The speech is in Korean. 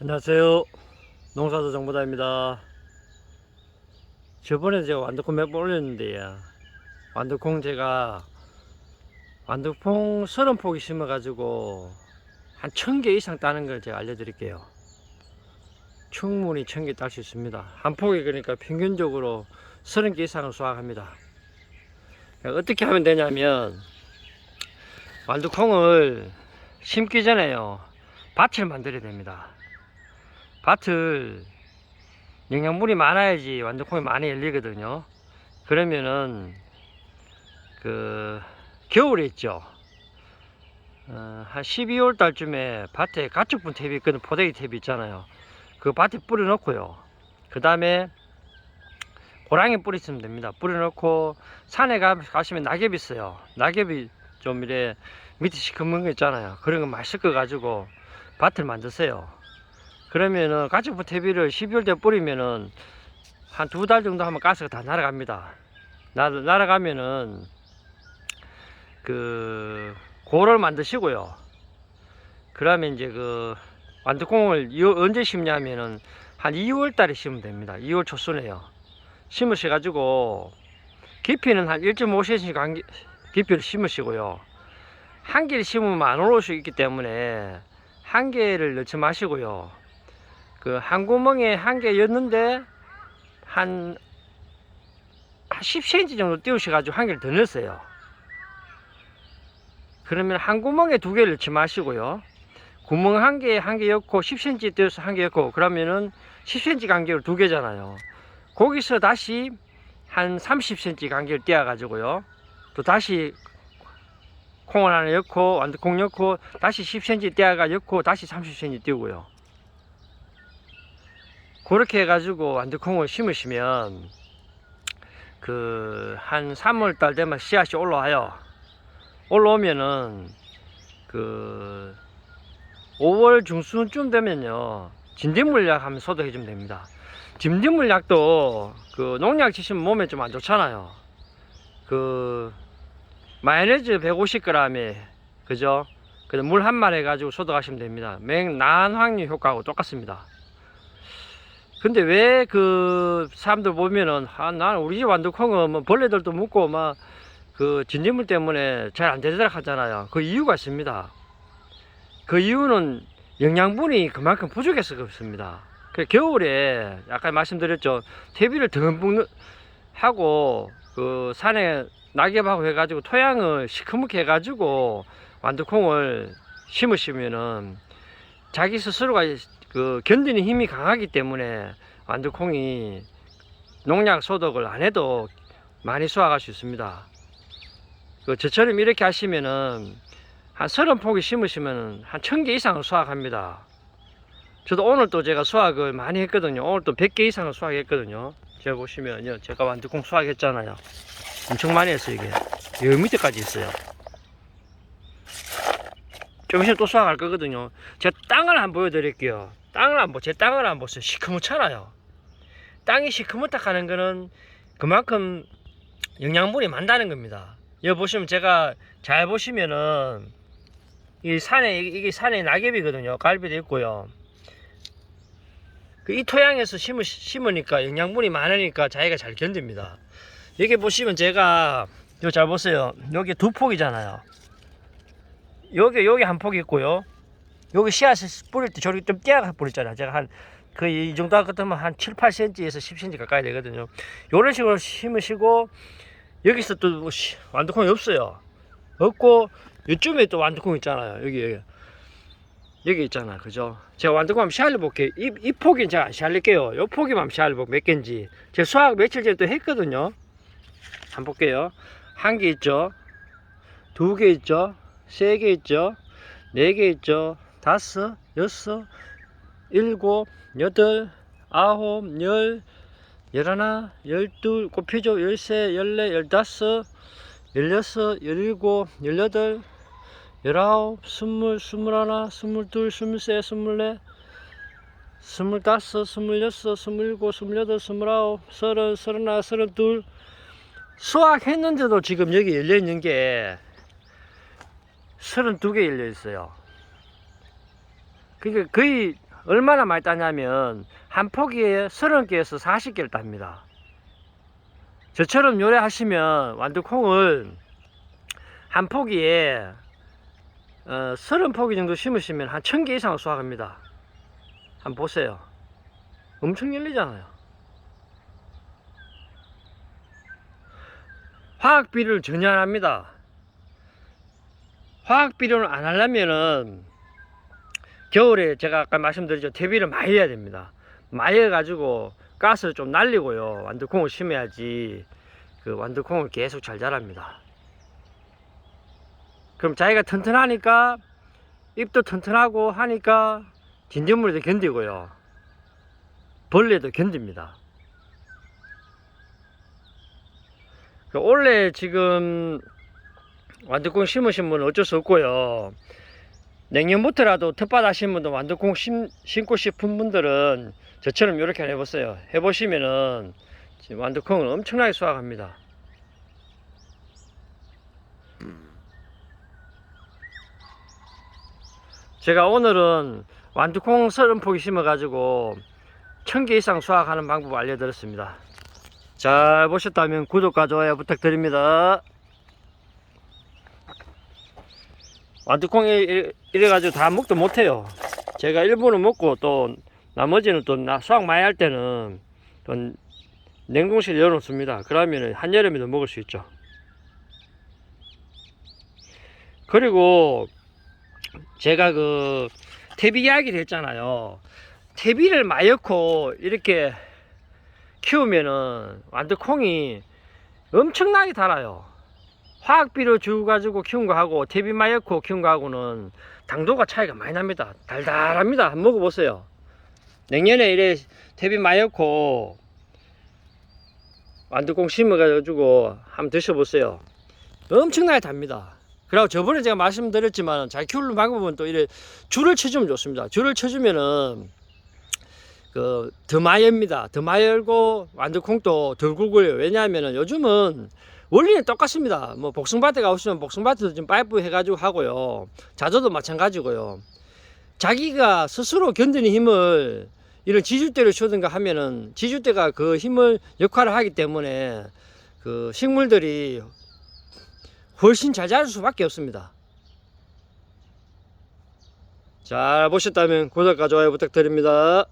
안녕하세요. 농사도 정보다입니다. 저번에 제가 완두콩 몇 번 올렸는데요. 완두콩 제가 완두콩 서른 포기 심어 가지고 한천개 이상 따는 걸 제가 알려드릴게요. 충분히 천개딸 수 있습니다. 한 포기 그러니까 평균적으로 서른 개 이상을 수확합니다. 어떻게 하면 되냐면 완두콩을 심기 전에요. 밭을 만들어야 됩니다. 밭을 영양분이 많아야지 완두콩이 많이 열리거든요. 그러면은 그 겨울에 있죠. 어, 한 12월 달쯤에 밭에 가축분 탭이 있거든 포대기 탭이 있잖아요. 그 밭에 뿌려 놓고요. 그 다음에 고랑이 뿌리시면 됩니다. 뿌려 놓고 산에 가, 가시면 낙엽이 있어요. 낙엽이 좀 이래 밑에 시커먼 거 있잖아요. 그런 거 섞어 가지고 밭을 만드세요. 그러면은 가축분 퇴비를 12월 때 뿌리면은 한 두 달 정도 하면 가스가 다 날아갑니다. 나, 날아가면은 그 고를 만드시고요. 그러면 이제 그 완두콩을 이- 언제 심냐면은 한 2월 달에 심으면 됩니다. 2월 초순에요. 심으셔 가지고 깊이는 한 1.5cm 간- 깊이를 심으시고요. 한 개를 심으면 안 올라올 수 있기 때문에 한 개를 넣지 마시고요. 그 한 구멍에 한 개 였는데 한, 한 10cm 정도 띄우셔가지고 한 개를 더 넣었어요. 그러면 한 구멍에 두 개를 넣지 마시고요. 구멍 한 개에 한 개 였고 10cm 띄어서 한 개 였고 그러면은 10cm 간격을 두 개잖아요. 거기서 다시 한 30cm 간격을 띄어가지고요. 또 다시 콩을 하나 엮고 완두콩 엮고 다시 10cm 떼어가 엮고 다시 30cm 띄우고요. 그렇게 해가지고 완두콩을 심으시면 그 한 3월 달 되면 씨앗이 올라와요. 올라오면은 그 5월 중순쯤 되면요 진딧물약 하면 소독해 주면 됩니다. 진딧물약도 그 농약 치시면 몸에 좀 안 좋잖아요. 그 마요네즈 150g에 그죠? 물한 마리 해가지고 소독하시면 됩니다. 맹난황류 효과하고 똑같습니다. 근데 왜 그 사람들 보면은 아, 나는 우리 집 완두콩은 뭐 벌레들도 묻고 막 그 진딧물 때문에 잘 안 되더라 하잖아요. 그 이유가 있습니다. 그 이유는 영양분이 그만큼 부족해서 그렇습니다. 그 겨울에 아까 말씀드렸죠. 퇴비를 듬뿍 하고 그 산에 낙엽하고 해가지고 토양을 시커멓게 해가지고 완두콩을 심으시면은 자기 스스로가 그 견디는 힘이 강하기 때문에 완두콩이 농약 소독을 안 해도 많이 수확할 수 있습니다. 그 저처럼 이렇게 하시면은 한 서른 포기 심으시면은 한 천 개 이상을 수확합니다. 저도 오늘 또 제가 수확을 많이 했거든요. 오늘 또 100개 이상을 수확했거든요. 제가 보시면요. 제가 완두콩 수확했잖아요. 엄청 많이 했어요, 이게. 여기 밑에까지 있어요. 좀 있으면 또 수확할 거거든요. 제가 땅을 한번 보여드릴게요. 땅을 한번, 제 땅을 한번 보세요. 시커멓잖아요. 땅이 시커멓다 하는 거는 그만큼 영양분이 많다는 겁니다. 여기 보시면 제가 잘 보시면은 이 산에, 이게 산에 낙엽이거든요. 갈비도 있고요. 그 이 토양에서 심으, 심으니까 영양분이 많으니까 자기가 잘 견딥니다. 여기 보시면 제가 여기 잘 보세요. 여기 두 폭이잖아요. 여기 여기 한 폭이 있고요. 여기 씨앗을 뿌릴 때 저렇게 좀 떼어가 뿌렸잖아요. 제가 한그이 정도 같으면 한 7, 8cm에서 10cm 가까이 되거든요. 이런 식으로 심으시고 여기서 또뭐 씨- 완두콩이 없어요. 없고 이쯤에 또 완두콩 있잖아요. 여기 여기 여기 있잖아, 그죠? 제가 완두콩 한번 시알려 볼게요. 이, 이 폭은 제가 안 시알릴게요. 요 폭이만 시알려 볼게요. 몇 개인지. 제가 수학 며칠 전에 또 했거든요. 한번 볼게요. 한 개 있죠? 두 개 있죠? 세 개 있죠? 네 개 있죠? 다섯, 여섯, 일곱, 여덟, 아홉, 열, 열하나, 열둘, 꼽히죠? 열세, 열네, 열다섯, 열여섯, 열일곱, 열여덟, 열아홉, 스물, 스물하나, 스물둘, 스물세, 스물넷, 스물다섯, 스물여섯, 스물일곱, 스물여덟, 스물아홉, 서른, 서른하나, 서른둘 수학했는데도 지금 여기 열려 있는 게 32개 열려 있어요. 그러니까 거의 얼마나 많이 따냐면 한 포기에 30개에서 40개를 땁니다. 저처럼 요리하시면 완두콩을 한 포기에 어, 30포기 정도 심으시면 한 1000개 이상 수확합니다. 한번 보세요. 엄청 열리잖아요. 화학 비료를 전혀 안 합니다. 화학 비료를 안 하려면은 겨울에 제가 아까 말씀드렸죠. 대비를 많이 해야 됩니다. 많이 해가지고 가스를 좀 날리고요. 완두콩을 심어야지 그 완두콩을 계속 잘 자랍니다. 그럼 자기가 튼튼하니까 잎도 튼튼하고 하니까 진딧물도 견디고요. 벌레도 견딥니다. 그 원래 지금 완두콩 심으신 분은 어쩔 수 없고요. 내년부터라도 텃밭 하신 분들 완두콩 심, 심고 싶은 분들은 저처럼 이렇게 해보세요. 해보시면은 완두콩을 엄청나게 수확합니다. 제가 오늘은 완두콩 30포기 심어가지고 1000개 이상 수확하는 방법 알려드렸습니다. 잘 보셨다면 구독과 좋아요 부탁드립니다. 완두콩이 이래- 이래가지고 다 먹도 못해요. 제가 일부는 먹고 또 나머지는 또 나- 수확 많이 할 때는 또 냉동실 열어놓습니다. 그러면 한여름에도 먹을 수 있죠. 그리고 제가 그 퇴비 이야기를 했잖아요. 퇴비를 많이 넣고 이렇게 키우면은 완두콩이 엄청나게 달아요. 화학비료 주가지고 키운 거하고 넣고 키운 거하고는 당도가 차이가 많이 납니다. 달달합니다. 한번 먹어보세요. 내년에 이래 넣고 완두콩 심어가지고 한번 드셔보세요. 엄청나게 답니다. 그리고 저번에 제가 말씀드렸지만 잘 키우는 방법은 또 이래 줄을 쳐주면 좋습니다. 줄을 쳐주면은 그 많이 열고 완두콩도 덜 굵어요. 왜냐하면은 요즘은 원리는 똑같습니다. 뭐 복숭밭에 가보시면 복숭밭에도 지금 파이프 해가지고 하고요. 자조도 마찬가지고요. 자기가 스스로 견디는 힘을 이런 지주대를 주든가 하면은 지주대가 그 힘을 역할을 하기 때문에 그 식물들이 훨씬 잘 자랄 수밖에 없습니다. 잘 보셨다면 구독과 좋아요 부탁드립니다.